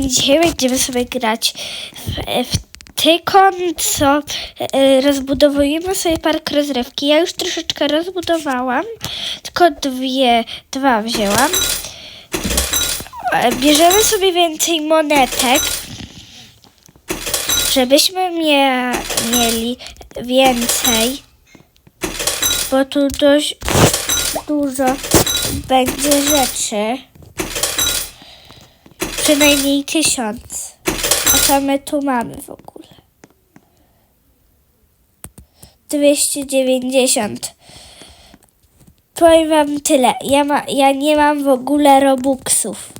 Dzisiaj będziemy sobie grać w, w Tykon, co e, rozbudowujemy sobie park rozrywki. Ja już troszeczkę rozbudowałam, tylko dwie, dwa wzięłam. E, Bierzemy sobie więcej monetek, żebyśmy mie, mieli więcej, bo tu dość dużo będzie rzeczy. Przynajmniej tysiąc. A co my tu mamy w ogóle? 290. Powiem wam tyle. Ja, ma, ja nie mam w ogóle robuxów.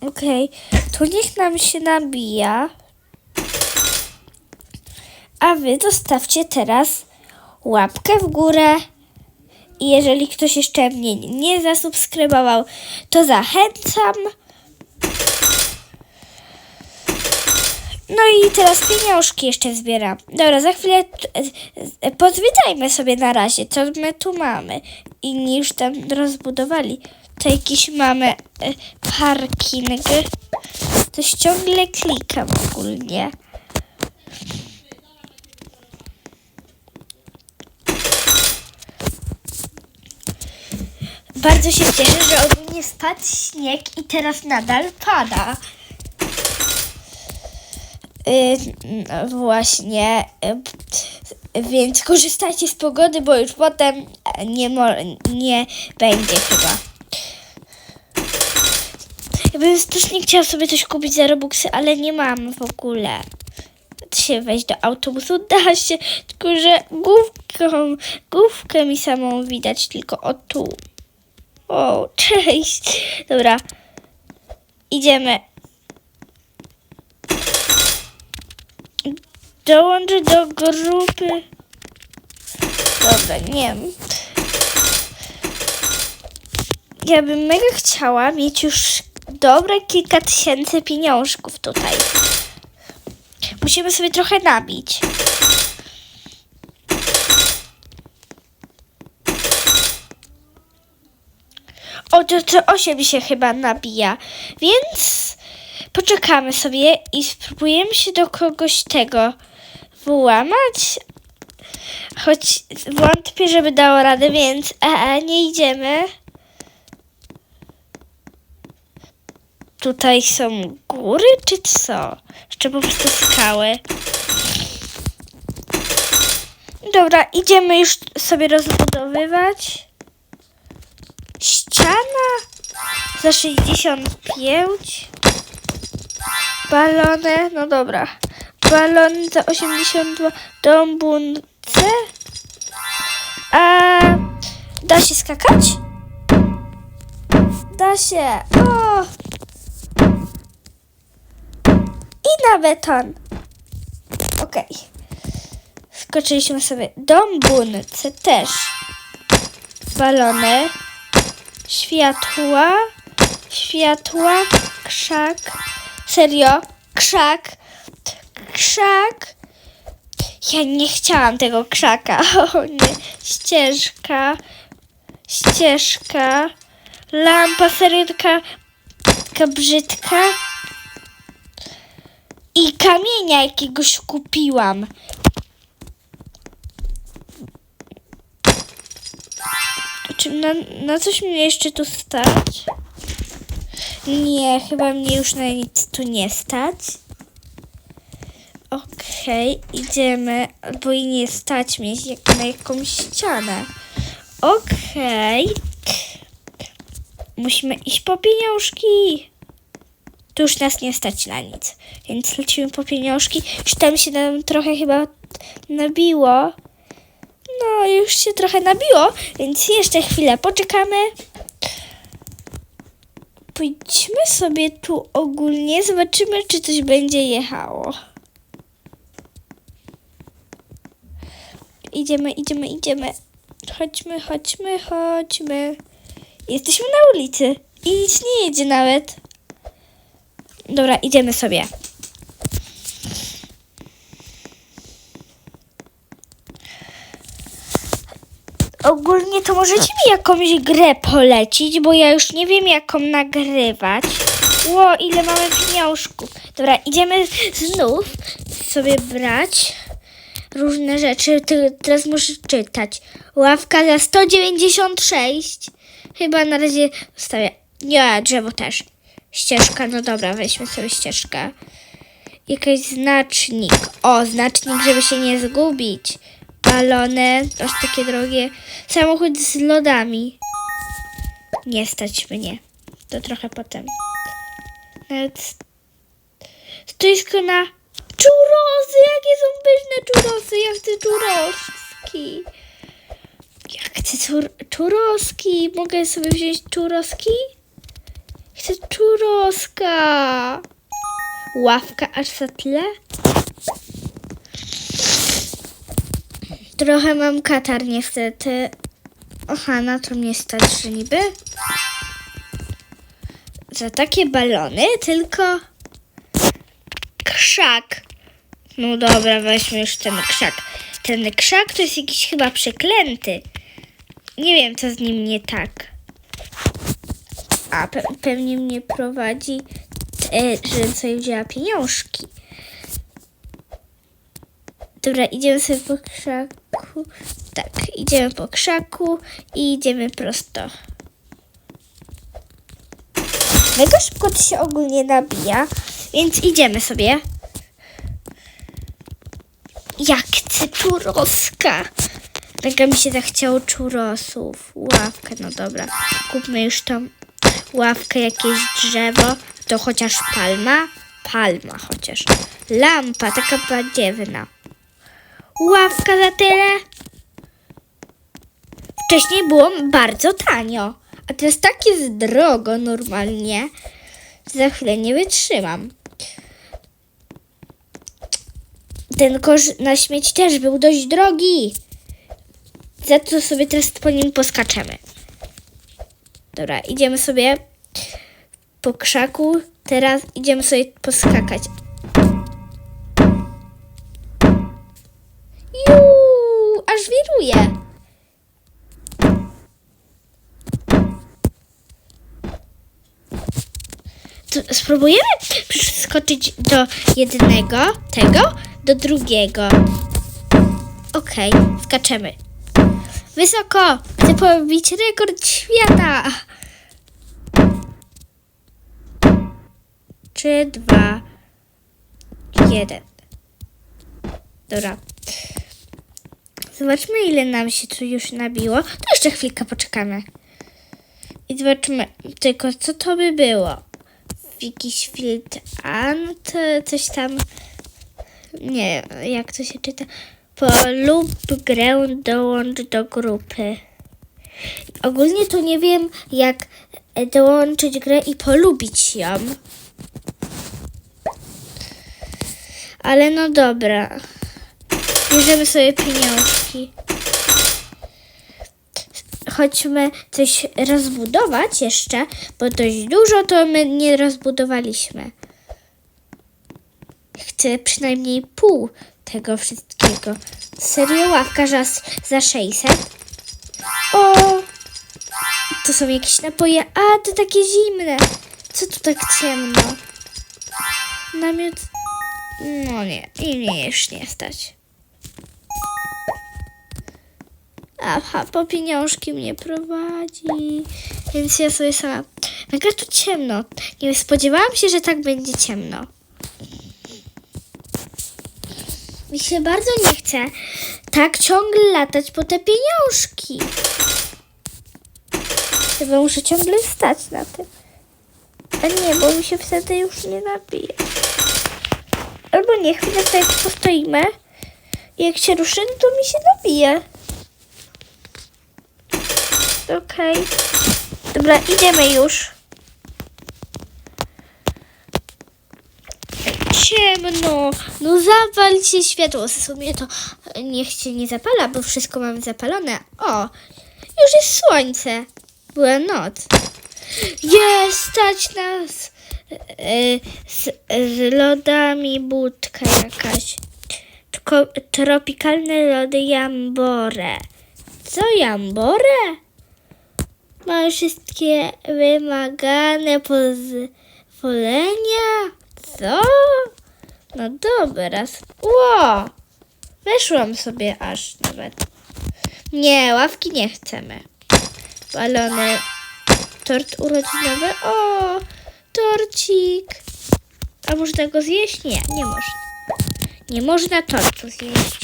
Okej, tu niech nam się nabija. A wy zostawcie teraz łapkę w górę. I jeżeli ktoś jeszcze mnie nie zasubskrybował, to zachęcam. No i teraz pieniążki jeszcze zbieram. Dobra, za chwilę pozwiedzajmy sobie na razie, co my tu mamy. Inni już tam rozbudowali. To jakiś mamy e, parking. Coś ciągle klikam ogólnie. Bardzo się cieszę, że ogólnie spadł śnieg i teraz nadal pada. No właśnie. Więc korzystajcie z pogody, bo już potem nie, nie będzie chyba. Ja bym też nie chciała sobie coś kupić za Robuxy, ale nie mam w ogóle. Da się wejść do autobusu, da się, tylko że główką, główkę mi samą widać tylko o tu. O, cześć. Dobra. Idziemy. Dołącz do grupy. Dobra, nie wiem. Ja bym mega chciała mieć już dobre kilka tysięcy pieniążków tutaj. Musimy sobie trochę nabić. O, to, to 8 się chyba nabija. Więc poczekamy sobie i spróbujemy się do kogoś tego włamać. Choć wątpię, żeby dało radę, więc e, e, nie idziemy. Tutaj są góry, czy co? Jeszcze po prostu skały. Dobra, idziemy już sobie rozbudowywać. Ściana za 65. Balony, no dobra. Balony za 82. Dąbunce. A da się skakać? Da się. O! I na beton. Okej. Skoczyliśmy sobie. Dąbunce też. Balony światła, światła, krzak. Serio? Krzak, krzak. Ja nie chciałam tego krzaka. O nie. Ścieżka, ścieżka, lampa, serio taka, taka brzydka. I kamienia jakiegoś kupiłam. Czy na, na coś mnie jeszcze tu stać? Nie, chyba mnie już na nic tu nie stać. Okej, idziemy, bo i nie stać mnie jak na jakąś ścianę. Okej. Musimy iść po pieniążki. Tu już nas nie stać na nic, więc lecimy po pieniążki. Już tam się nam trochę chyba nabiło. No, już się trochę nabiło, więc jeszcze chwilę poczekamy. Pójdźmy sobie tu ogólnie, zobaczymy, czy coś będzie jechało. Idziemy, idziemy, idziemy. Chodźmy, chodźmy, chodźmy. Jesteśmy na ulicy i nic nie jedzie nawet. Dobra, idziemy sobie. Ogólnie to możecie mi jakąś grę polecić, bo ja już nie wiem jaką nagrywać. Ło, ile mamy pieniążków. Dobra, idziemy znów sobie brać różne rzeczy. Teraz muszę czytać. Ławka za 196. Chyba na razie zostawię. Nie, drzewo też. Ścieżka, no dobra, weźmy sobie ścieżkę. Jakiś znacznik. O, znacznik, żeby się nie zgubić. Balony, aż takie drogie. Samochód z lodami. Nie stać mnie. To trochę potem. Nawet stoisko na czurosy. Jakie są pyszne czurosy. Ja chcę czuroski. Ja chcę czur czuroski. Mogę sobie wziąć czuroski? Chcę czuroska. Ławka aż za tyle? Trochę mam katar niestety. Aha, na to mnie stać, że niby. Za takie balony tylko krzak. No dobra, weźmy już ten krzak. Ten krzak to jest jakiś chyba przeklęty. Nie wiem, co z nim nie tak. A pe pewnie mnie prowadzi, e, że sobie wzięła pieniążki. Dobra, idziemy sobie po krzaku. Tak, idziemy po krzaku i idziemy prosto. Mega szybko to się ogólnie nabija, więc idziemy sobie. Jak chcę czuroska. Mega mi się zachciało czurosów. Ławkę, no dobra. Kupmy już tą ławkę, jakieś drzewo. To chociaż palma? Palma chociaż. Lampa, taka badziewna. Ławka za tyle? Wcześniej było bardzo tanio, a teraz tak jest drogo normalnie. Za chwilę nie wytrzymam. Ten kosz na śmieć też był dość drogi. Za to sobie teraz po nim poskaczemy. Dobra, idziemy sobie po krzaku. Teraz idziemy sobie poskakać. Spróbujemy przeskoczyć do jednego, tego, do drugiego. Okej, skaczemy. Wysoko! Chcę pobić rekord świata! Trzy, dwa, jeden. Dobra. Zobaczmy, ile nam się tu już nabiło. To jeszcze chwilkę poczekamy. I zobaczymy tylko, co to by było. Jakiś filtr ant, coś tam. Nie, jak to się czyta? Polub grę, dołącz do grupy. Ogólnie to nie wiem, jak dołączyć grę i polubić ją. Ale no dobra. Bierzemy sobie pieniążki. Chodźmy coś rozbudować jeszcze, bo dość dużo to my nie rozbudowaliśmy. Chcę przynajmniej pół tego wszystkiego. Serio, ławka za, za 600? O! To są jakieś napoje. A, to takie zimne. Co tu tak ciemno? Namiot... No nie, i mnie już nie stać. Aha, po pieniążki mnie prowadzi. Więc ja sobie sama... Mega tu ciemno. Nie spodziewałam się, że tak będzie ciemno. Mi się bardzo nie chce tak ciągle latać po te pieniążki. Chyba muszę ciągle stać na tym. A nie, bo mi się wtedy już nie nabije. Albo nie, chwilę tutaj postoimy. Jak się ruszymy, to mi się nabije. Okej. Dobra, idziemy już. Ciemno. No zapal się światło. W sumie to niech się nie zapala, bo wszystko mamy zapalone. O, już jest słońce. Była noc. Jest, stać nas e, z, z lodami budka jakaś. Tylko tropikalne lody Jambore. Co, jamborę? Ma wszystkie wymagane pozwolenia? Co? No dobra. Ło! Weszłam sobie aż nawet. Nie, ławki nie chcemy. Balony. Tort urodzinowy. O! Torcik. A można go zjeść? Nie, nie można. Nie można tortu zjeść.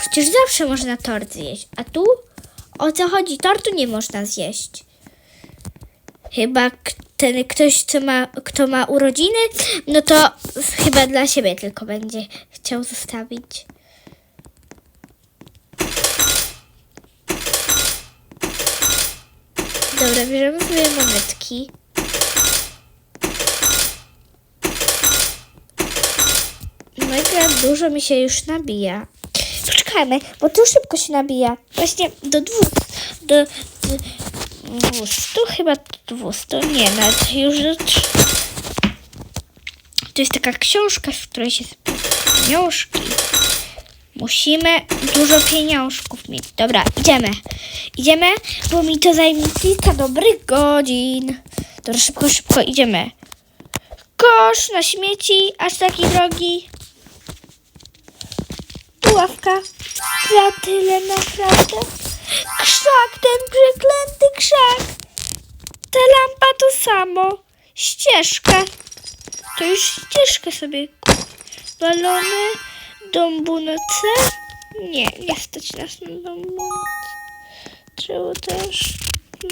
Przecież zawsze można tort zjeść. A tu? O co chodzi? Tortu nie można zjeść. Chyba ten ktoś, co ma, kto ma urodziny, no to chyba dla siebie tylko będzie chciał zostawić. Dobra, bierzemy sobie monetki. Mega dużo mi się już nabija. Poczekajmy, bo tu szybko się nabija. Właśnie do dwóch, do, do 200, chyba do 200, nie, nawet już do To jest taka książka, w której się pieniążki. Musimy dużo pieniążków mieć. Dobra, idziemy. Idziemy, bo mi to zajmie kilka dobrych godzin. Dobra, szybko, szybko, idziemy. Kosz na śmieci, aż taki drogi. Ławka. Za tyle naprawdę. Krzak, ten przeklęty krzak. Ta lampa to samo. Ścieżka. To już ścieżkę sobie. Balony. Dąbunoce. Nie, nie stać nas na dąbunoce. Drzewo też.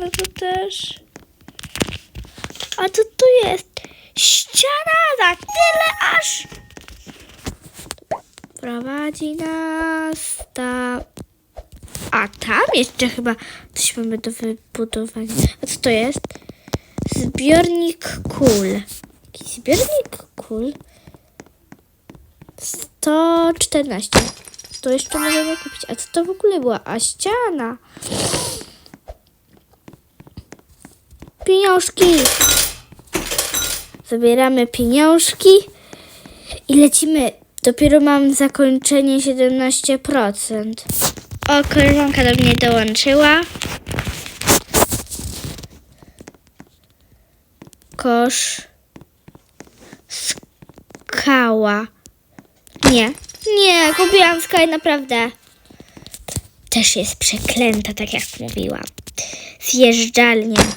No to też. A co tu jest? Ściana za tyle aż prowadzi nas ta... A tam jeszcze chyba coś mamy do wybudowania. A co to jest? Zbiornik kul. Jakiś zbiornik kul? 114. To jeszcze możemy kupić. A co to w ogóle była? A ściana. Pieniążki. Zabieramy pieniążki i lecimy. Dopiero mam zakończenie 17%. O, koleżanka do mnie dołączyła. Kosz. Skała. Nie. Nie, kupiłam Sky naprawdę. Też jest przeklęta, tak jak mówiłam. Zjeżdżalnia.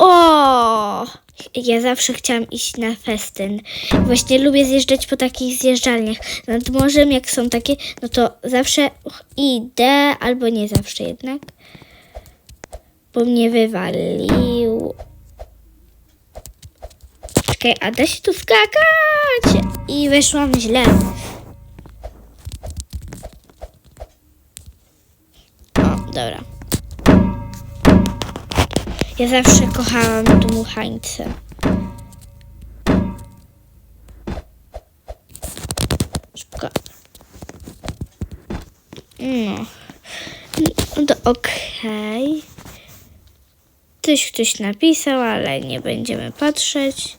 O! Ja zawsze chciałam iść na festyn. Właśnie lubię zjeżdżać po takich zjeżdżalniach. Nad morzem, jak są takie, no to zawsze idę, albo nie zawsze jednak. Bo mnie wywalił. Czekaj, a da się tu skakać? I weszłam źle. O, dobra. Ja zawsze kochałam dmuchańce. Szybko. No. No to okej. Coś ktoś napisał, ale nie będziemy patrzeć.